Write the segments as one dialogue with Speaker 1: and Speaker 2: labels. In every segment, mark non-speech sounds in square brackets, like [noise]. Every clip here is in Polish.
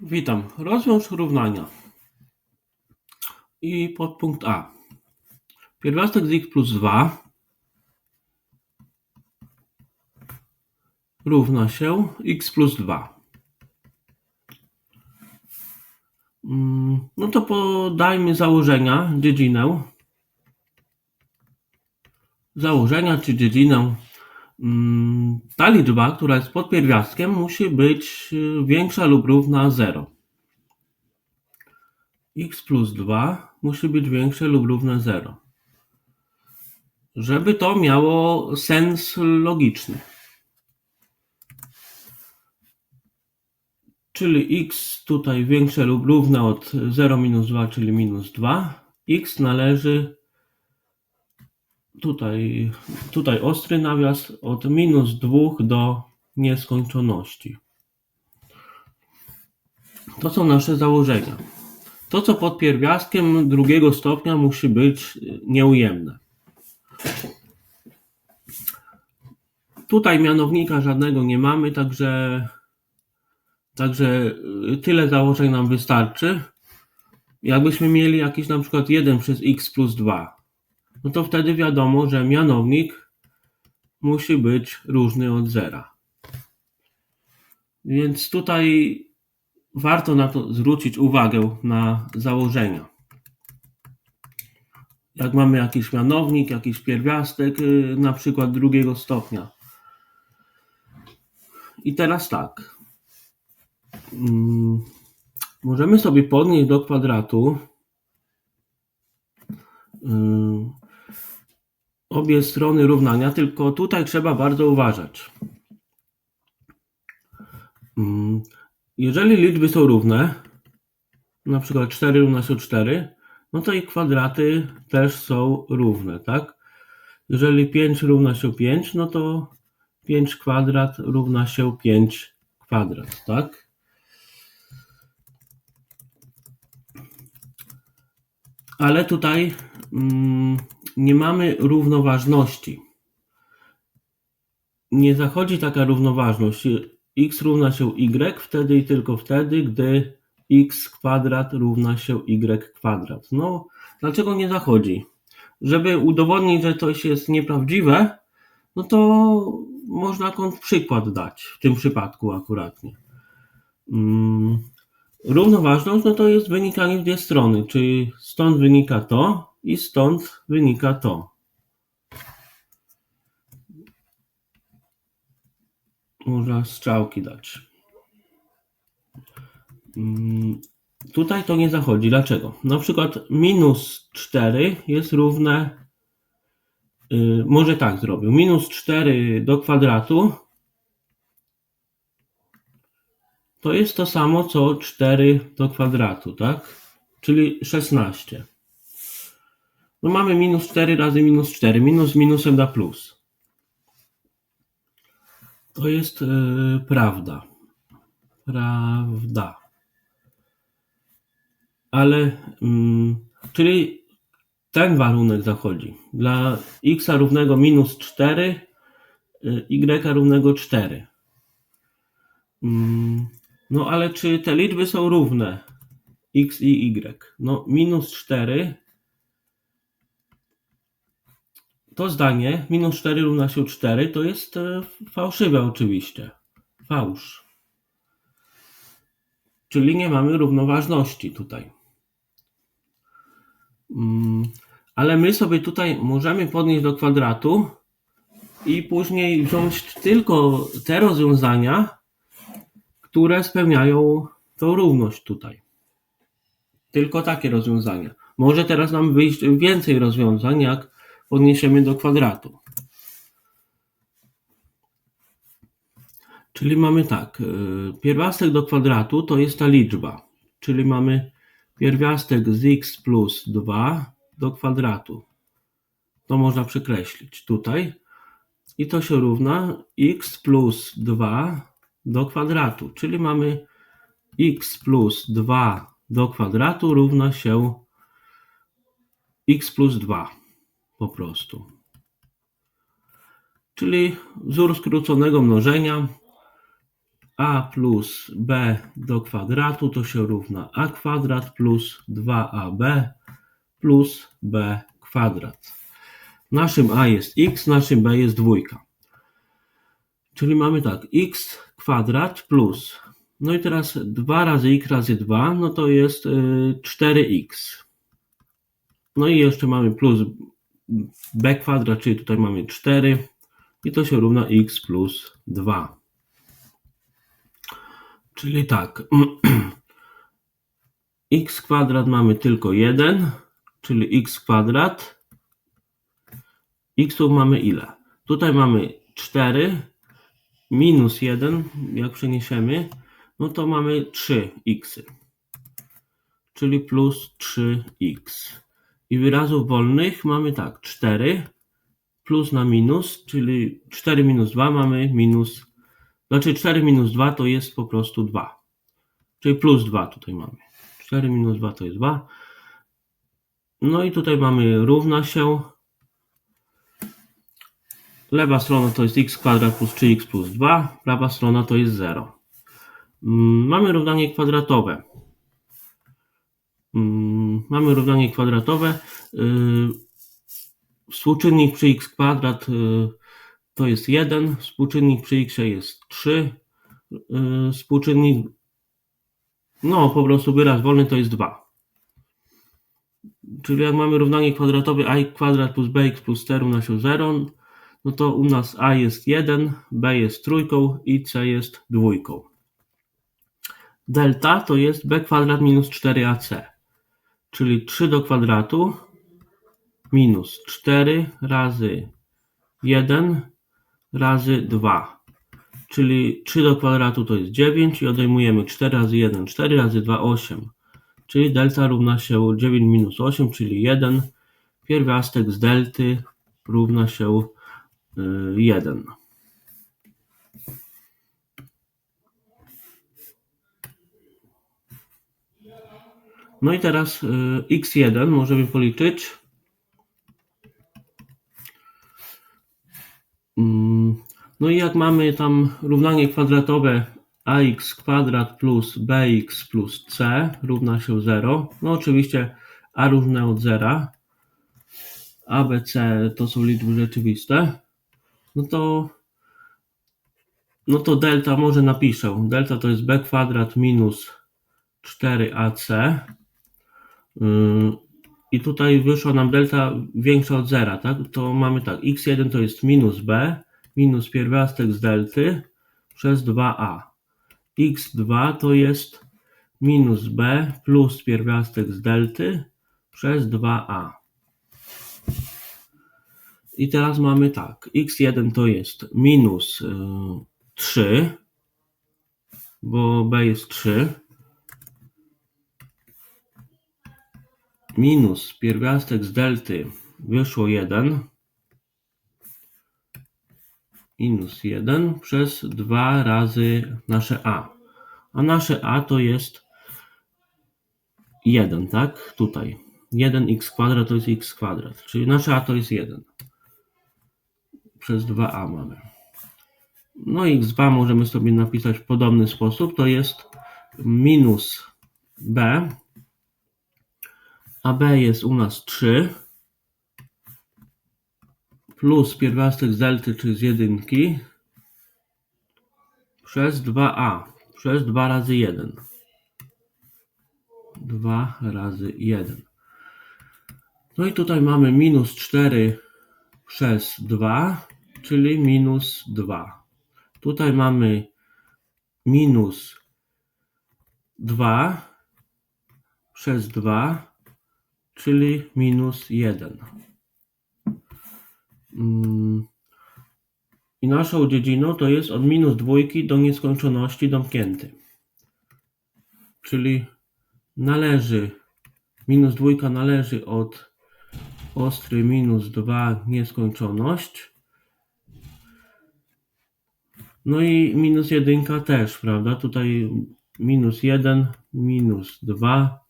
Speaker 1: Witam. Rozwiąż równania. I podpunkt A. Pierwiastek z x plus 2 równa się x plus 2. Mm, No to podajmy założenia, dziedzinę. Założenia czy dziedzinę. Mm, Ta liczba, która jest pod pierwiastkiem, musi być y, większa lub równa 0. x plus 2 musi być większe lub równe 0. Żeby to miało sens logiczny. Czyli x tutaj większe lub równe od 0 minus 2, czyli minus 2. x należy tutaj, tutaj ostry nawias od minus 2 do nieskończoności. To są nasze założenia. To, co pod pierwiastkiem drugiego stopnia musi być y, nieujemne. Tutaj mianownika żadnego nie mamy, także, także y, tyle założeń nam wystarczy. Jakbyśmy mieli jakiś na przykład 1 przez x plus 2, no to wtedy wiadomo, że mianownik musi być różny od zera. Więc tutaj warto na to zwrócić uwagę na założenia. Jak mamy jakiś mianownik, jakiś pierwiastek, y, na przykład drugiego stopnia. I teraz tak. Mm, Możemy sobie podnieść do kwadratu y, obie strony równania, tylko tutaj trzeba bardzo uważać. Mm, Jeżeli liczby są równe, na przykład 4 równa się 4, no to i kwadraty też są równe, tak? Jeżeli 5 równa się 5, no to 5 kwadrat równa się 5 kwadrat, tak? Ale tutaj mm, nie mamy równoważności. Nie zachodzi taka równoważność. x równa się y wtedy i tylko wtedy, gdy x kwadrat równa się y kwadrat. No, dlaczego nie zachodzi? Żeby udowodnić, że coś jest nieprawdziwe, no to można przykład dać, w tym przypadku akuratnie. Mm, Równoważność no to jest wynikanie w dwie strony, czyli stąd wynika to i stąd wynika to. Można strzałki dać. Mm, Tutaj to nie zachodzi. Dlaczego? Na przykład minus 4 jest równe, yy, może tak zrobił, minus 4 do kwadratu to jest to samo co 4 do kwadratu, tak? Czyli 16. No mamy minus 4 razy minus 4. Minus z minusem da plus. To jest yy, prawda. Prawda. Ale, mm, czyli ten warunek zachodzi. Dla x równego minus 4, y, y równego 4. Mm, No ale czy te liczby są równe? x i y. No minus 4 to zdanie, minus 4 równa się 4, to jest e, fałszywe oczywiście. Fałsz. Czyli nie mamy równoważności tutaj. Mm, Ale my sobie tutaj możemy podnieść do kwadratu i później wziąć tylko te rozwiązania, które spełniają tą równość tutaj. Tylko takie rozwiązania. Może teraz nam wyjść więcej rozwiązań, jak podniesiemy do kwadratu. Czyli mamy tak, y, pierwiastek do kwadratu to jest ta liczba, czyli mamy pierwiastek z x plus 2 do kwadratu. To można przekreślić tutaj. I to się równa x plus 2 do kwadratu, czyli mamy x plus 2 do kwadratu równa się x plus 2 po prostu. Czyli wzór skróconego mnożenia a plus b do kwadratu to się równa a kwadrat plus 2ab plus b kwadrat. Naszym a jest x, naszym b jest dwójka. Czyli mamy tak, x kwadrat plus, no i teraz 2 razy x razy 2, no to jest y, 4x. No i jeszcze mamy plus b kwadrat, czyli tutaj mamy 4 i to się równa x plus 2. Czyli tak, [clears throat] x kwadrat mamy tylko 1, czyli x kwadrat. xów mamy ile? Tutaj mamy 4 minus 1, jak przeniesiemy, no to mamy 3x, czyli plus 3x. I wyrazów wolnych mamy tak, 4 plus na minus, czyli 4 minus 2 mamy minus, znaczy 4 minus 2 to jest po prostu 2. Czyli plus 2 tutaj mamy. 4 minus 2 to jest 2. No i tutaj mamy równa się. Lewa strona to jest x kwadrat plus 3x plus 2. Prawa strona to jest 0. Mm, Mamy równanie kwadratowe. Mm, Mamy równanie kwadratowe. Yy, Współczynnik przy x kwadrat yy, to jest 1, współczynnik przy x jest 3, yy, współczynnik, no po prostu wyraz wolny to jest 2. Czyli jak mamy równanie kwadratowe a kwadrat plus bx plus c równa się 0, no to u nas a jest 1, b jest trójką i c jest dwójką. Delta to jest b kwadrat minus 4ac, czyli 3 do kwadratu minus 4 razy 1 razy 2. Czyli 3 do kwadratu to jest 9 i odejmujemy 4 razy 1, 4 razy 2, 8. Czyli delta równa się 9 minus 8, czyli 1. Pierwiastek z delty równa się y, 1. No i teraz y, x1 możemy policzyć. Mm, No i jak mamy tam równanie kwadratowe ax kwadrat plus bx plus c równa się 0, no oczywiście a równe od 0, a, b, c to są liczby rzeczywiste, no to no to delta może napiszę. Delta to jest b kwadrat minus 4ac. I tutaj wyszła nam delta większa od zera, tak? To mamy tak, x1 to jest minus b, minus pierwiastek z delty przez 2a. x2 to jest minus b plus pierwiastek z delty przez 2a. I teraz mamy tak, x1 to jest minus y, 3, bo b jest 3, minus pierwiastek z delty wyszło 1, minus 1 przez 2 razy nasze a. A nasze a to jest 1, tak? Tutaj. 1x kwadrat to jest x kwadrat, czyli nasze a to jest 1. Przez 2a mamy. No i x2 możemy sobie napisać w podobny sposób. To jest minus b, a b jest u nas 3 plus pierwiastek z delty, czy z jedynki przez 2a, przez 2 razy 1. 2 razy 1. No i tutaj mamy minus 4 przez 2, czyli minus 2. Tutaj mamy minus 2 przez 2, czyli minus 1. Mm. I naszą dziedziną to jest od minus dwójki do nieskończoności domknięty. Czyli należy, minus dwójka należy od ostry minus 2 nieskończoność. No i minus jedynka też, prawda? Tutaj minus 1, minus 2,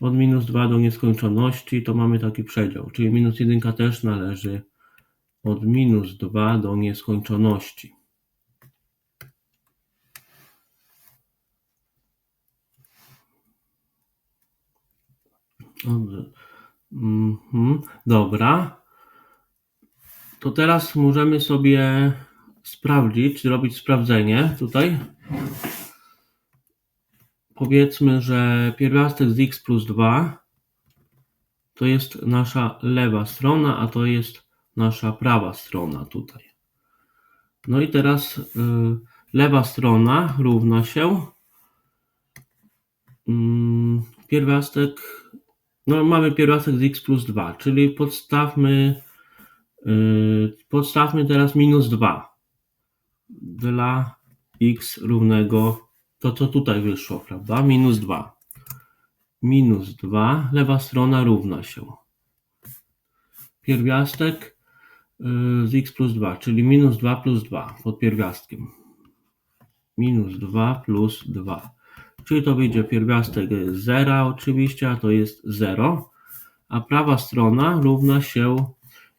Speaker 1: od minus 2 do nieskończoności to mamy taki przedział, czyli minus 1 też należy od minus 2 do nieskończoności. Mhm. Dobra. To teraz możemy sobie sprawdzić, robić sprawdzenie tutaj. Powiedzmy, że pierwiastek z x plus 2 to jest nasza lewa strona, a to jest nasza prawa strona tutaj. No i teraz y, lewa strona równa się mm, pierwiastek, no mamy pierwiastek z x plus 2, czyli podstawmy y, podstawmy teraz minus 2 dla x równego to co tutaj wyszło, prawda? Minus 2. Minus 2, lewa strona równa się. Pierwiastek y, z x plus 2, czyli minus 2 plus 2 pod pierwiastkiem. Minus 2 plus 2. Czyli to wyjdzie pierwiastek 0 oczywiście, a to jest 0. A prawa strona równa się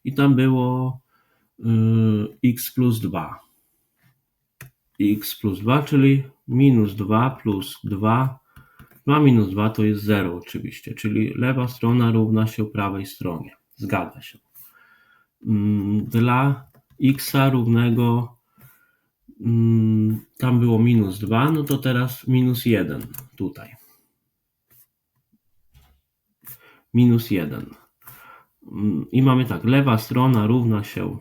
Speaker 1: i tam było y, x plus 2. x plus 2, czyli minus 2 plus 2. 2 minus 2 to jest 0 oczywiście, czyli lewa strona równa się prawej stronie. Zgadza się. Mm, Dla x równego mm, tam było minus 2, no to teraz minus 1 tutaj. Minus 1. Mm, I mamy tak, lewa strona równa się,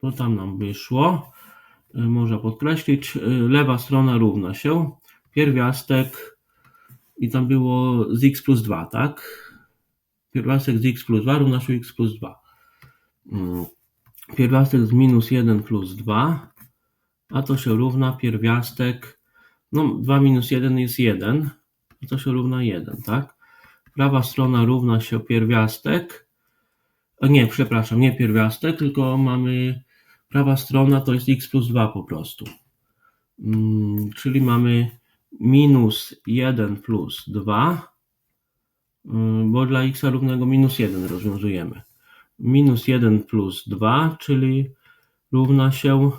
Speaker 1: to tam nam wyszło, można podkreślić, y, lewa strona równa się, pierwiastek i tam było z x plus 2, tak? Pierwiastek z x plus 2 równa się x plus 2. Mm, Pierwiastek z minus 1 plus 2, a to się równa pierwiastek, no 2 minus 1 jest 1, a to się równa 1, tak? Prawa strona równa się pierwiastek, a nie, przepraszam, nie pierwiastek, tylko mamy prawa strona to jest x plus 2 po prostu. Mm, czyli mamy minus 1 plus 2, mm, bo dla x równego minus 1 rozwiązujemy. Minus 1 plus 2, czyli równa się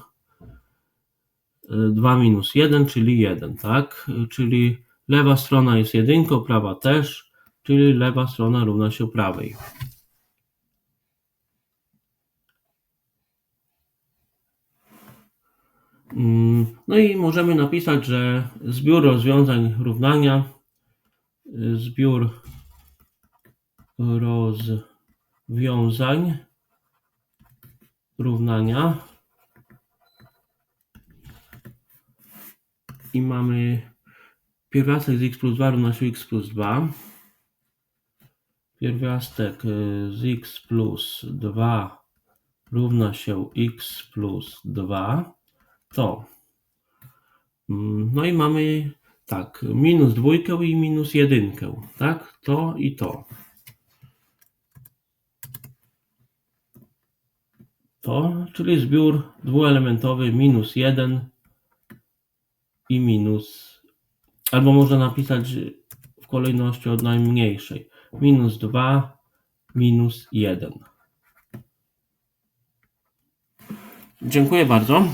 Speaker 1: y, 2 minus 1, czyli 1, tak? Y, Czyli lewa strona jest jedynką, prawa też, czyli lewa strona równa się prawej. No i możemy napisać, że zbiór rozwiązań równania, y, zbiór rozwiązań równania. I mamy pierwiastek z x plus 2 równa się x plus 2 pierwiastek y, z x plus 2 równa się x plus 2 to. No i mamy tak minus dwójkę i minus jedynkę tak? To i to. To czyli zbiór dwuelementowy minus 1 i minus albo można napisać w kolejności od najmniejszej. Minus 2 minus 1 dziękuję bardzo